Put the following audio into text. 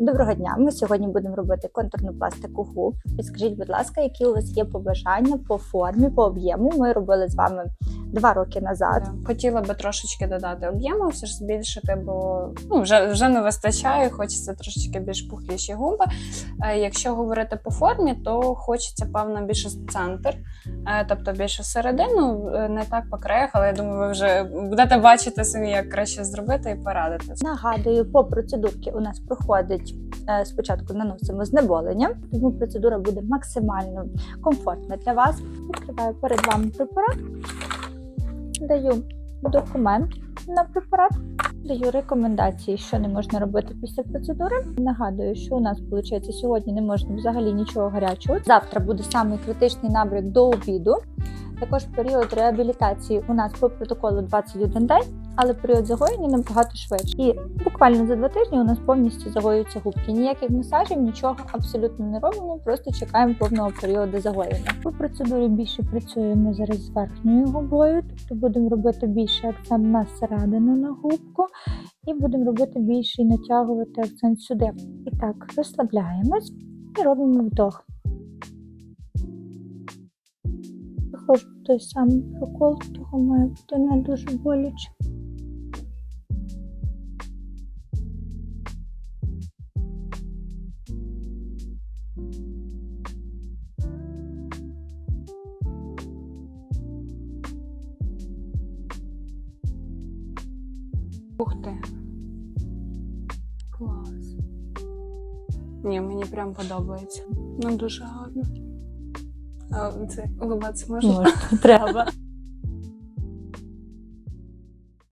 Доброго дня. Ми сьогодні будемо робити контурну пластику губ. Підскажіть, будь ласка, які у вас є побажання по формі, по об'єму? Ми робили з вами два роки назад. Хотіла би трошечки додати об'єму, все ж збільшити, бо ну, вже, вже не вистачає, хочеться трошечки більш пухліші губи. Е, Якщо говорити по формі, то хочеться, певно, більше центр, е, тобто більше середину, е, не так по краях, але я думаю, ви вже будете бачити самі, як краще зробити і порадитися. Нагадую, по процедурці у нас проходить спочатку наносимо знеболення, тому процедура буде максимально комфортна для вас. Відкриваю перед вами препарат, даю документ на препарат, даю рекомендації, що не можна робити після процедури. Нагадую, що у нас виходить сьогодні не можна взагалі нічого гарячого. Завтра буде самий критичний набряк до обіду. Також період реабілітації у нас по протоколу 21 день, але період загоєння набагато швидше. І буквально за два тижні у нас повністю загоюються губки. Ніяких масажів, нічого абсолютно не робимо, просто чекаємо повного періоду загоєння. По процедурі більше працюємо зараз з верхньою губою, тобто будемо робити більше акцент на середину на губку, і будемо робити більше і натягувати акцент сюди. І так, розслабляємось і робимо вдох. Виходжу той самий прокол, того має бути не дуже боляче. Ух ти. Клас. Ні, мені прям подобається. Ну, дуже гарно. А це улыбатися можна? Треба.